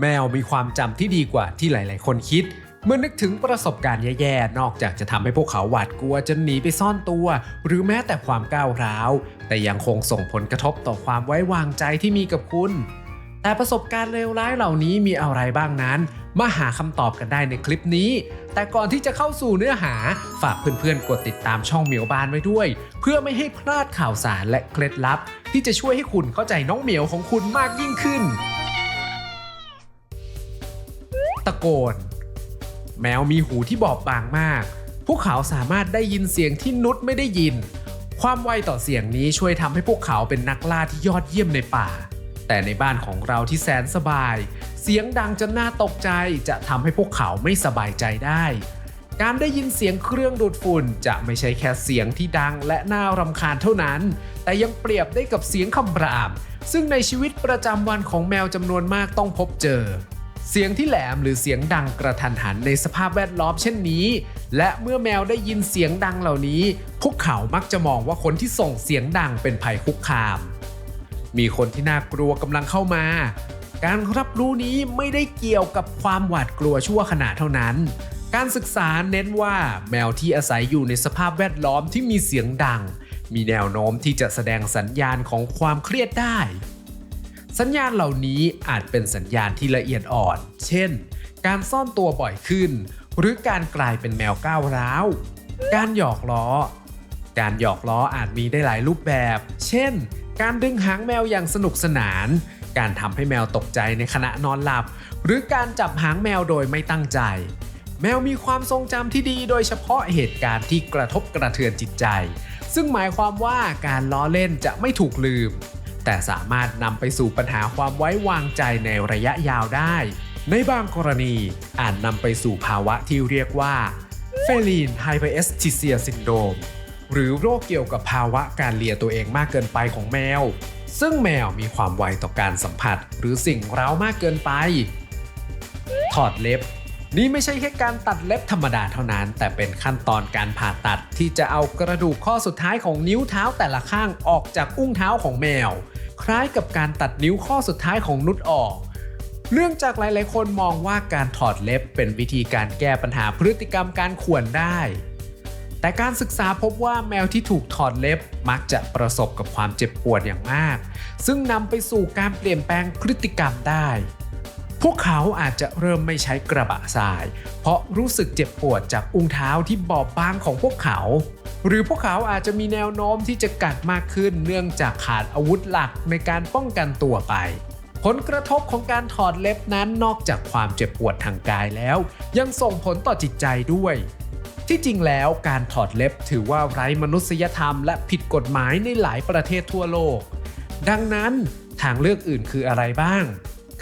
แมวมีความจำที่ดีกว่าที่หลาย ๆ คนคิด เมื่อนึกถึงประสบการณ์แย่ ๆ นอกจากจะทำให้พวกเขาหวาดกลัวจนหนีไปซ่อนตัว หรือแม้แต่ความก้าวร้าว แต่ยังคงส่งผลกระทบต่อความไว้วางใจที่มีกับคุณ แต่ประสบการณ์เลวร้ายเหล่านี้มีอะไรบ้างนั้น มาหาคำตอบกันได้ในคลิปนี้ แต่ก่อนที่จะเข้าสู่เนื้อหา ฝากเพื่อนๆ กดติดตามช่องเหมียวบานไว้ด้วย เพื่อไม่ให้พลาดข่าวสารและเคล็ดลับ ที่จะช่วยให้คุณเข้าใจน้องเหมียวของคุณมากยิ่งขึ้น ตะโกน แมวมีหูที่บอบบางมาก พวกเขาสามารถได้ยินเสียงที่นุษไม่ได้ยิน ความไวต่อเสียงนี้ช่วยทำให้พวกเขาเป็นนักล่าที่ยอดเยี่ยมในป่า แต่ในบ้านของเราที่แสนสบาย เสียงดังจนน่าตกใจจะทำให้พวกเขาไม่สบายใจได้ การได้ยินเสียงเครื่องดูดฝุ่นจะไม่ใช่แค่เสียงที่ดังและน่ารำคาญเท่านั้น แต่ยังเปรียบได้กับเสียงคำรามซึ่งในชีวิตประจำวันของแมวจำนวนมากต้องพบเจอ เสียงที่แหลมหรือเสียงดังกระทันหันในสภาพแวดล้อมเช่นนี้ และเมื่อแมวได้ยินเสียงดังเหล่านี้ พวกเขามักจะมองว่าคนที่ส่งเสียงดังเป็นภัยคุกคาม มีคนที่น่ากลัวกำลังเข้ามา การรับรู้นี้ไม่ได้เกี่ยวกับความหวาดกลัวชั่วขณะเท่านั้น การศึกษาเน้นว่าแมวที่อาศัยอยู่ในสภาพแวดล้อมที่มีเสียงดัง มีแนวโน้มที่จะแสดงสัญญาณของความเครียดได้ สัญญาณเหล่านี้อาจเป็นสัญญาณที่ละเอียดอ่อน เช่น การซ่อนตัวบ่อยขึ้น หรือการกลายเป็นแมวก้าวร้าว การหยอกล้อ การหยอกล้ออาจมีได้หลายรูปแบบ เช่น การดึงหางแมวอย่างสนุกสนาน การทำให้แมวตกใจในขณะนอนหลับ หรือการจับหางแมวโดยไม่ตั้งใจ แมวมีความทรงจำที่ดีโดยเฉพาะเหตุการณ์ที่กระทบกระเทือนจิตใจ ซึ่งหมายความว่าการล้อเล่นจะไม่ถูกลืม แต่สามารถนำไปสู่ปัญหาความไว้วางใจในระยะยาวได้ ในบางกรณีอาจนำไปสู่ภาวะที่เรียกว่า Feline Hyperesthesia Syndrome หรือโรคเกี่ยวกับภาวะการเลียตัวเองมากเกินไปของแมว ซึ่งแมวมีความไวต่อการสัมผัส หรือสิ่งเร้ามากเกินไป ถอดเล็บ นี่ไม่ใช่แค่การตัดเล็บธรรมดาเท่านั้น แต่เป็นขั้นตอนการผ่าตัดที่จะเอากระดูกข้อสุดท้ายของนิ้วเท้าแต่ละข้างออกจากอุ้งเท้าของแมว คล้ายกับการตัดนิ้วข้อสุดท้ายของนุชออก เนื่องจากหลายๆ คนมองว่าการถอดเล็บเป็นวิธีการแก้ปัญหาพฤติกรรมการข่วนได้ แต่การศึกษาพบว่าแมวที่ถูกถอดเล็บมักจะประสบกับความเจ็บปวดอย่างมาก ซึ่งนำไปสู่การเปลี่ยนแปลงพฤติกรรมได้ วกเขาอาจจะเริ่มไม่ใช้กระบะทราย เพราะรู้สึกเจ็บปวดจากอุ้งเท้าที่บอบบางของพวกเขา หรือพวกเขาอาจจะมีแนวโน้มที่จะกัดมากขึ้นเนื่องจากขาดอาวุธหลักในการป้องกันตัวไป ผลกระทบของการถอดเล็บนั้นนอกจากความเจ็บปวดทางกายแล้ว ยังส่งผลต่อจิตใจด้วยที่จริงแล้วการถอดเล็บถือว่าไร้มนุษยธรรมและผิดกฎหมายในหลายประเทศทั่วโลก ดังนั้นทางเลือกอื่นคืออะไรบ้าง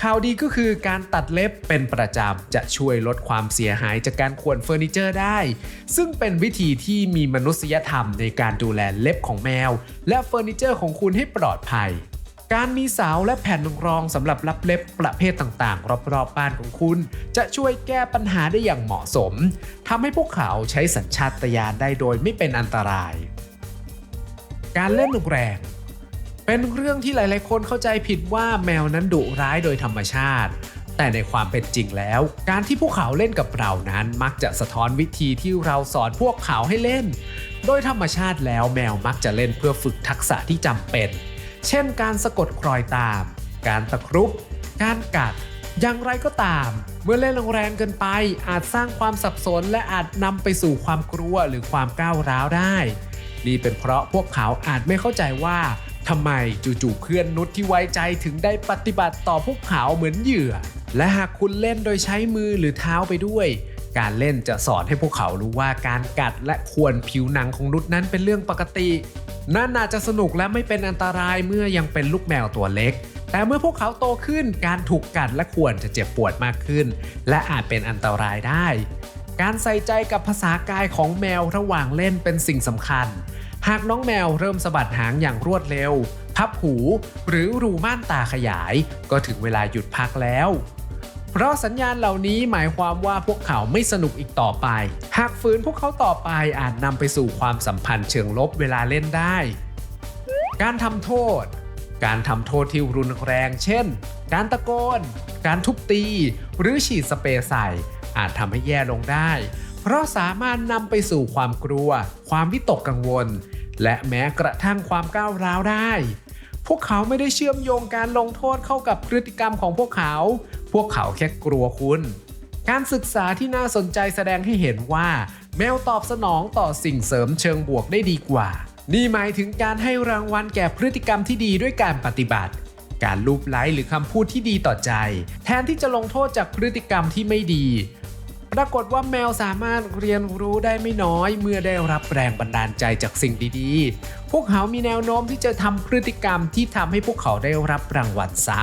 ข่าวดีก็คือการตัดเล็บเป็นประจำจะช่วยลดความเสียหายจากการขวนเฟอร์นิเจอร์ได้ ซึ่งเป็นวิธีที่มีมนุษยธรรมในการดูแลเล็บของแมว และเฟอร์นิเจอร์ของคุณให้ปลอดภัย การมีเสาและแผ่นรองสำหรับรับเล็บประเภทต่างๆ รอบๆบบ้านของคุณ จะช่วยแก้ปัญหาได้อย่างเหมาะสมทำให้พวกเขาใช้สัญชาตญาณได้โดยไม่เป็นอันตราย การเล่นแรง เป็นเรื่องที่หลาย ๆ คนเข้าใจผิดว่าแมวนั้นดุร้ายโดยธรรมชาติ แต่ในความเป็นจริงแล้ว การที่พวกเขาเล่นกับเรานั้นมักจะสะท้อนวิธีที่เราสอนพวกเขาให้เล่น โดยธรรมชาติแล้วแมวมักจะเล่นเพื่อฝึกทักษะที่จำเป็น เช่น การสะกดครอยตาม การตะครุบ การกัด อย่างไรก็ตาม เมื่อเล่นแรงเกินไป อาจสร้างความสับสน และอาจนำไปสู่ความกลัวหรือความก้าวร้าวได้ นี่เป็นเพราะพวกเขาอาจไม่เข้าใจว่า ทำไมจู่ๆเพื่อนนุชที่ไว้ใจถึงได้ปฏิบัติต่อพวกเขาเหมือนเหยื่อ และหากคุณเล่นโดยใช้มือหรือเท้าไปด้วย การเล่นจะสอนให้พวกเขารู้ว่าการกัดและข่วนผิวหนังของนุชนั้นเป็นเรื่องปกติ นั่นอาจจะสนุกและไม่เป็นอันตรายเมื่อยังเป็นลูกแมวตัวเล็ก แต่เมื่อพวกเขาโตขึ้นการถูกกัดและข่วนจะเจ็บปวดมากขึ้น และอาจเป็นอันตรายได้ การใส่ใจกับภาษากายของแมวระหว่างเล่นเป็นสิ่งสำคัญ หากน้องแมวเริ่มสะบัดหางอย่างรวดเร็ว พับหูหรือรูม่านตาขยาย ก็ถึงเวลาหยุดพักแล้ว เพราะสัญญาณเหล่านี้หมายความว่าพวกเขาไม่สนุกอีกต่อไป หากฝืนพวกเขาต่อไปอาจนำไปสู่ความสัมพันธ์เชิงลบเวลาเล่นได้ การทำโทษ การทำโทษที่รุนแรง เช่น การตะโกน การทุบตี หรือฉีดสเปรย์ใส่ อาจทำให้แย่ลงได้ เพราะสามารถนำไปสู่ความกลัว ความวิตกกังวล และแม้กระทั่งความก้าวร้าวได้ พวกเขาไม่ได้เชื่อมโยงการลงโทษเข้ากับพฤติกรรมของพวกเขา พวกเขาแค่กลัวคุณ การศึกษาที่น่าสนใจแสดงให้เห็นว่า แมวตอบสนองต่อสิ่งเสริมเชิงบวกได้ดีกว่า นี่หมายถึงการให้รางวัลแก่พฤติกรรมที่ดีด้วยการปฏิบัติ การลูบไล้หรือคำพูดที่ดีต่อใจ แทนที่จะลงโทษจากพฤติกรรมที่ไม่ดี ปรากฏว่าแมวสามารถเรียนรู้ได้ไม่น้อยเมื่อได้รับแรงบันดาลใจจากสิ่งดีๆ พวกเขามีแนวโน้มที่จะทำพฤติกรรมที่ทำให้พวกเขาได้รับรางวัลซ้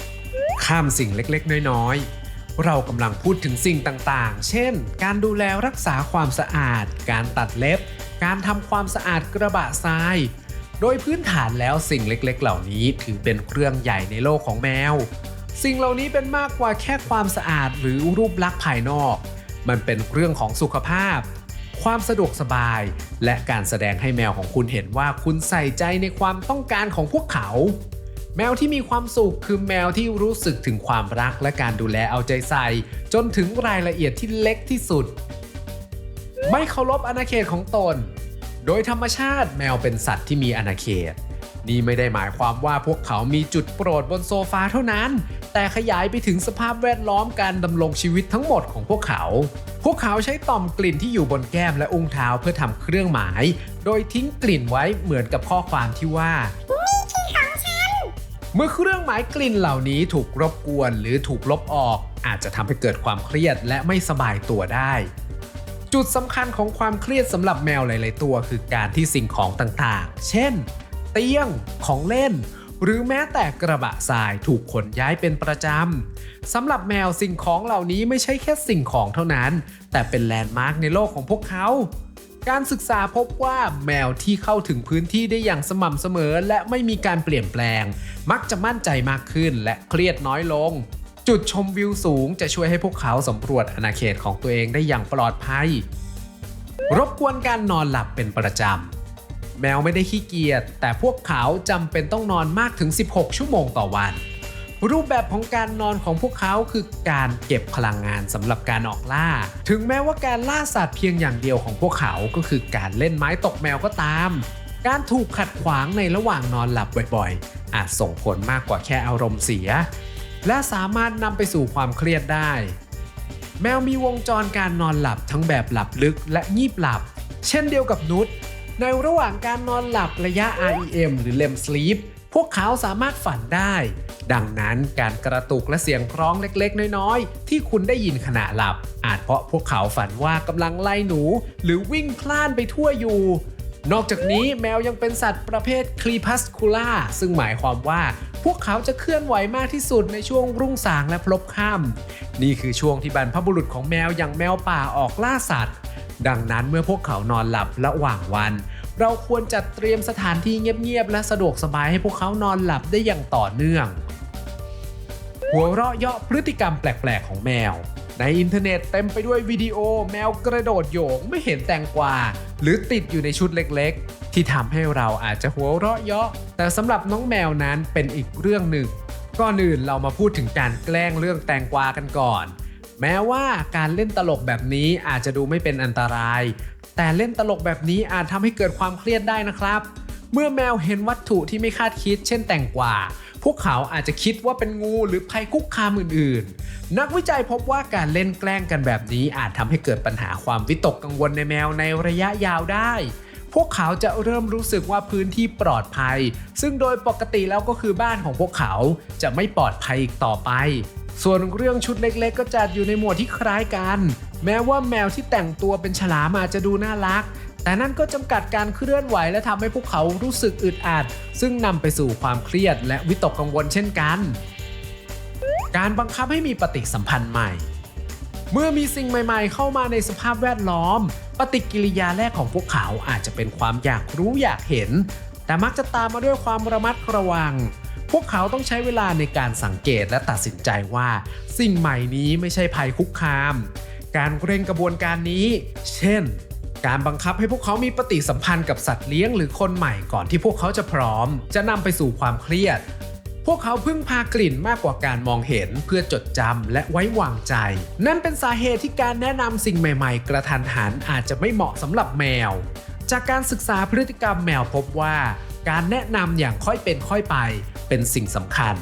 ำข้ามสิ่งเล็กๆ น้อยๆ เรากำลังพูดถึงสิ่งต่างๆ เช่น การดูแลรักษาความสะอาด การตัดเล็บ การทำความสะอาดกระบะทราย โดยพื้นฐานแล้วสิ่งเล็กๆ เหล่านี้ถือเป็นเครื่องใหญ่ในโลกของแมว สิ่งเหล่านี้เป็นมากกว่าแค่ความสะอาดหรือรูปลักษณ์ภายนอก มันเป็นเรื่องของสุขภาพ ความสะดวกสบาย และการแสดงให้แมวของคุณเห็นว่าคุณใส่ใจในความต้องการของพวกเขา แมวที่มีความสุขคือแมวที่รู้สึกถึงความรักและการดูแลเอาใจใส่ จนถึงรายละเอียดที่เล็กที่สุด ไม่เคารพอาณาเขตของตน โดยธรรมชาติแมวเป็นสัตว์ที่มีอาณาเขต นี่ไม่ได้หมายความว่าพวกเขามีจุดโปรดบนโซฟาเท่านั้น แต่ขยายไปถึงสภาพแวดล้อมการดำรงชีวิตทั้งหมดของพวกเขา พวกเขาใช้ต่อมกลิ่นที่อยู่บนแก้มและอุ้งเท้าเพื่อทำเครื่องหมาย โดยทิ้งกลิ่นไว้เหมือนกับข้อความที่ว่าเมื่อเครื่องหมายกลิ่นเหล่านี้ถูกรบกวนหรือถูกลบออก อาจจะทำให้เกิดความเครียดและไม่สบายตัวได้ จุดสำคัญของความเครียดสำหรับแมวหลาย ๆ ตัว คือการที่สิ่งของต่าง ๆ เช่น เตียงของเล่น หรือแม้แต่กระบะทรายถูกขนย้ายเป็นประจำสำหรับแมวสิ่งของเหล่านี้ไม่ใช่แค่สิ่งของเท่านั้น แต่เป็นแลนด์มาร์กในโลกของพวกเขาการศึกษาพบว่าแมวที่เข้าถึงพื้นที่ได้อย่างสม่ำเสมอ และไม่มีการเปลี่ยนแปลง มักจะมั่นใจมากขึ้นและเครียดน้อยลง จุดชมวิวสูงจะช่วยให้พวกเขาสำรวจอาณาเขตของตัวเองได้อย่างปลอดภัย รบกวนการนอนหลับเป็นประจำ แมวไม่ได้ขี้เกียจแต่พวกเขาจำเป็นต้องนอนมากถึง 16 ชั่วโมงต่อวัน รูปแบบของการนอนของพวกเขาคือการเก็บพลังงานสำหรับการออกล่า ถึงแม้ว่าการล่าสัตว์เพียงอย่างเดียวของพวกเขาก็คือการเล่นไม้ตกแมวก็ตาม การถูกขัดขวางในระหว่างนอนหลับบ่อยๆ อาจส่งผลมากกว่าแค่อารมณ์เสีย และสามารถนำไปสู่ความเครียดได้ แมวมีวงจรการนอนหลับทั้งแบบหลับลึกและงีบหลับ เช่นเดียวกับนุษย์ ในระหว่างการนอนหลับระยะ REM หรือ REM sleep พวกเขาสามารถฝันได้ ดังนั้นการกระตุกและเสียงคล้องเล็กๆ น้อยๆ ที่คุณได้ยินขณะหลับ อาจเพราะพวกเขาฝันว่ากำลังไล่หนู หรือวิ่งพล่านไปทั่วอยู่ นอกจากนี้แมวยังเป็นสัตว์ประเภทคลีพัสคูล่าซึ่งหมายความว่าพวกเขาจะเคลื่อนไหวมากที่สุดในช่วงรุ่งสางและพลบค่ำนี่คือช่วงที่บรรพบุรุษของแมวอย่างแมวป่าออกล่าสัตว์ ดังนั้นเมื่อพวกเขานอนหลับระหว่างวัน เราควรจัดเตรียมสถานที่เงียบๆและสะดวกสบายให้พวกเขานอนหลับได้อย่างต่อเนื่อง หัวเราะเยาะพฤติกรรมแปลกๆของแมว ในอินเทอร์เน็ตเต็มไปด้วยวิดีโอแมวกระโดดโยงไม่เห็นแตงกวาหรือติดอยู่ในชุดเล็กๆ ที่ทำให้เราอาจจะหัวเราะเยาะ แต่สำหรับน้องแมวนั้นเป็นอีกเรื่องหนึ่งก่อนอื่นเรามาพูดถึงการแกล้งเรื่องแตงกวากันก่อน แม้ว่าการเล่นตลกแบบนี้อาจจะดูไม่เป็นอันตราย แต่เล่นตลกแบบนี้อาจทำให้เกิดความเครียดได้นะครับ เมื่อแมวเห็นวัตถุที่ไม่คาดคิด เช่นแตงกวาพวกเขาอาจจะคิดว่าเป็นงูหรือภัยคุกคามอื่นๆ นักวิจัยพบว่าการเล่นแกล้งกันแบบนี้อาจทำให้เกิดปัญหาความวิตกกังวลในแมวในระยะยาวได้พวกเขาจะเริ่มรู้สึกว่าพื้นที่ปลอดภัย ซึ่งโดยปกติแล้วก็คือบ้านของพวกเขาจะไม่ปลอดภัยอีกต่อไป ส่วนเรื่องชุดเล็ก ๆ ก็จัดอยู่ในหมวดที่คล้ายกัน แม้ว่าแมวที่แต่งตัวเป็นฉลามอาจจะดูน่ารัก แต่นั่นก็จำกัดการเคลื่อนไหวและทำให้พวกเขารู้สึกอึดอัด ซึ่งนำไปสู่ความเครียดและวิตกกังวลเช่นกัน การบังคับให้มีปฏิสัมพันธ์ใหม่ เมื่อมีสิ่งใหม่ ๆ เข้ามาในสภาพแวดล้อม ปฏิกิริยาแรกของพวกเขาอาจจะเป็นความอยากรู้อยากเห็น แต่มักจะตามมาด้วยความระมัดระวัง พวกเขาต้องใช้เวลาในการสังเกตและตัดสินใจว่า สิ่งใหม่นี้ไม่ใช่ภัยคุกคาม การเร่งกระบวนการนี้ เช่น การบังคับให้พวกเขามีปฏิสัมพันธ์กับสัตว์เลี้ยงหรือคนใหม่ก่อนที่พวกเขาจะพร้อม จะนำไปสู่ความเครียด พวกเขาพึ่งพากลิ่นมากกว่าการมองเห็นเพื่อจดจำและไว้วางใจ นั่นเป็นสาเหตุที่การแนะนำสิ่งใหม่ ๆ กระทันหันอาจจะไม่เหมาะสำหรับแมว จากการศึกษาพฤติกรรมแมวพบว่า การแนะนำอย่างค่อยเป็นค่อยไป เป็นสิ่งสำคัญ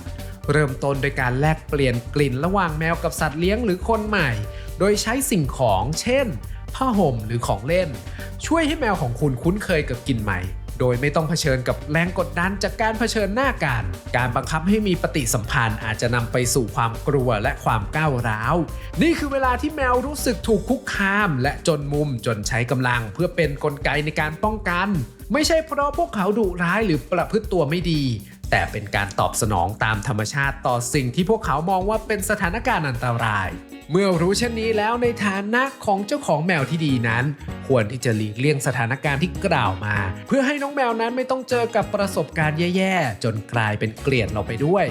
เริ่มต้นโดยการแลกเปลี่ยนกลิ่นระหว่างแมวกับสัตว์เลี้ยงหรือคนใหม่ โดยใช้สิ่งของเช่น ผ้าห่มหรือของเล่น ช่วยให้แมวของคุณคุ้นเคยกับกลิ่นใหม่ โดยไม่ต้องเผชิญกับแรงกดดันจากการเผชิญหน้ากัน การบังคับให้มีปฏิสัมพันธ์อาจจะนำไปสู่ความกลัวและความก้าวร้าว นี่คือเวลาที่แมวรู้สึกถูกคุกคาม และจนมุมจนใช้กำลังเพื่อเป็นนกลไกในการป้องกันไม่ใช่เพราะพวกเขาดุร้ายหรือประพฤติตัวไม่ดี แต่เป็นการตอบสนองตามธรรมชาติต่อสิ่งที่พวกเขามองว่าเป็นสถานการณ์อันตราย เมื่อรู้เช่นนี้แล้วในฐานะของเจ้าของแมวที่ดีนั้น ควรที่จะหลีกเลี่ยงสถานการณ์ที่กล่าวมา เพื่อให้น้องแมวนั้นไม่ต้องเจอกับประสบการณ์แย่ๆ จนกลายเป็นเกลียดเราไปด้วย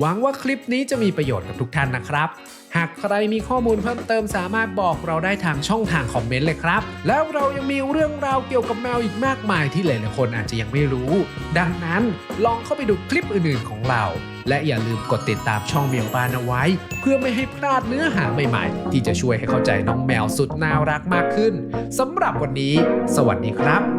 หวังว่าคลิปนี้จะมีประโยชน์กับทุกท่านนะครับ หากใครมีข้อมูลเพิ่มเติมสามารถบอกเราได้ทางช่องทางคอมเมนต์เลยครับ แล้วเรายังมีเรื่องราวเกี่ยวกับแมวอีกมากมายที่หลายๆคนอาจจะยังไม่รู้ ดังนั้นลองเข้าไปดูคลิปอื่นๆของเรา และอย่าลืมกดติดตามช่องเมียวบ้านเอาไว้ เพื่อไม่ให้พลาดเนื้อหาใหม่ๆ ที่จะช่วยให้เข้าใจน้องแมวสุดน่ารักมากขึ้นสำหรับวันนี้ สวัสดีครับ